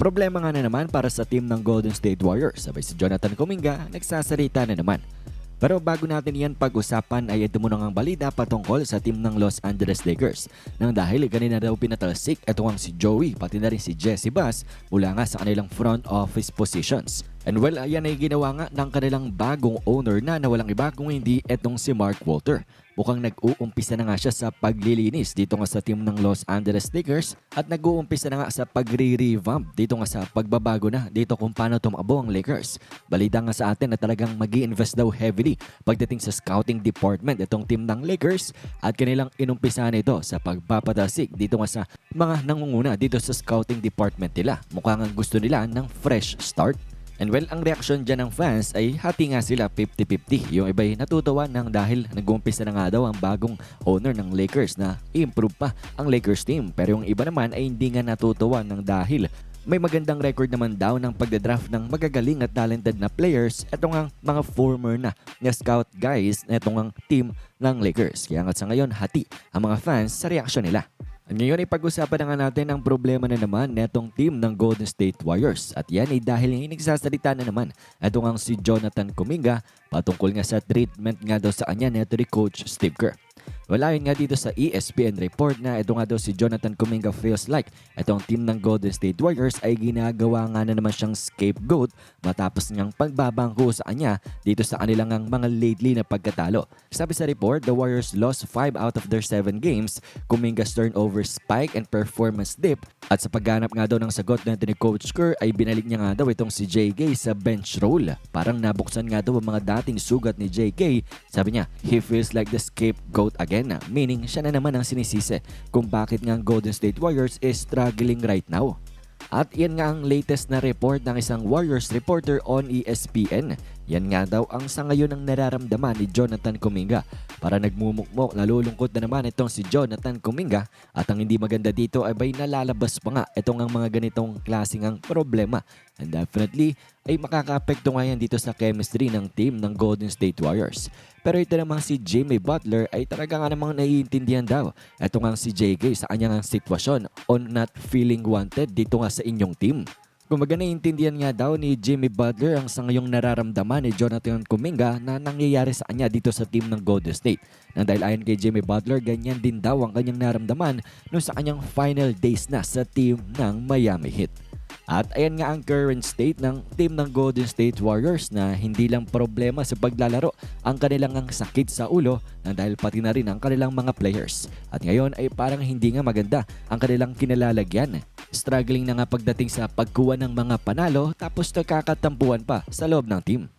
Problema nga na naman para sa team ng Golden State Warriors. Sabay si Jonathan Kuminga, nagsasalita na naman. Pero bago natin yan pag-usapan ay ito muna ang balita patungkol sa team ng Los Angeles Lakers. Nang dahil kanina daw pinatalsik ito ang si Joey pati na rin si Jesse Bass mula nga sa kanilang front office positions. And well, ayan ay ginawa nga ng kanilang bagong owner na na walang iba kung hindi etong si Mark Walter. Mukhang nag-uumpisa na nga siya sa paglilinis dito nga sa team ng Los Angeles Lakers at nag-uumpisa na nga sa pagre-revamp dito nga sa pagbabago na dito kung paano tumabo ang Lakers. Balita nga sa atin na talagang mag invest daw heavily pagdating sa scouting department itong team ng Lakers at kanilang inumpisahan ito sa pagpapatasik dito nga sa mga nangunguna dito sa scouting department nila. Mukhang ang gusto nila ng fresh start And well, ang reaksyon dyan ng fans ay hati nga sila 50-50. Yung iba ay natutuwa nang dahil nag-uumpisa na nga daw ang bagong owner ng Lakers na improve pa ang Lakers team. Pero yung iba naman ay hindi nga natutuwa nang dahil may magandang record naman daw ng pagdadraft ng magagaling at talented na players. Ito nga mga former na na scout guys na ang team ng Lakers. Kaya nga sa ngayon, hati ang mga fans sa reaksyon nila. Ngayon ay pag-usapan na nga natin ang problema na naman netong team ng Golden State Warriors. At yan ay dahil nga nagsasalita na naman itong ang si Jonathan Kuminga patungkol nga sa treatment nga daw sa kanya neto ni Coach Steve Kerr. Wala yun nga dito sa ESPN report na ito nga daw si Jonathan Kuminga feels like itong team ng Golden State Warriors ay ginagawa nga na naman siyang scapegoat matapos niyang pagbabangko sa kanya dito sa kanilang ang mga lately na pagkatalo. Sabi sa report, the Warriors lost 5 out of their 7 games. Kuminga's turnover spike and performance dip at sa pagganap nga daw ng sagot na ni Coach Kerr ay binalik niya nga daw itong si JK sa bench role. Parang nabuksan nga daw ang mga dating sugat ni JK. Sabi niya, he feels like the scapegoat again meaning siya na naman ang sinisisi kung bakit nga ang Golden State Warriors is struggling right now. At yan nga ang latest na report ng isang Warriors reporter on ESPN. Yan nga daw ang sa ngayon ang nararamdaman ni Jonathan Kuminga. Para nagmumukmok, nalulungkot na naman itong si Jonathan Kuminga. At ang hindi maganda dito ay bay nalalabas pa nga itong ang mga ganitong klaseng ang problema. And definitely ay makaka-apekto nga yan dito sa chemistry ng team ng Golden State Warriors. Pero ito namang si Jimmy Butler ay talaga nga namang naiintindihan daw. Ito nga si JK sa kanyang sitwasyon on not feeling wanted dito nga sa inyong team. Kumbaga naiintindihan nga daw ni Jimmy Butler ang sa ngayong nararamdaman ni Jonathan Kuminga na nangyayari sa kanya dito sa team ng Golden State. Nang dahil ayon kay Jimmy Butler, ganyan din daw ang kanyang naramdaman no sa kanyang final days na sa team ng Miami Heat. At ayan nga ang current state ng team ng Golden State Warriors na hindi lang problema sa paglalaro ang kanilang ang sakit sa ulo nang dahil pati na rin ang kanilang mga players. At ngayon ay parang hindi nga maganda ang kanilang kinalalagyan. Struggling na nga pagdating sa pagkuha ng mga panalo tapos nagkakatampuan pa sa loob ng team.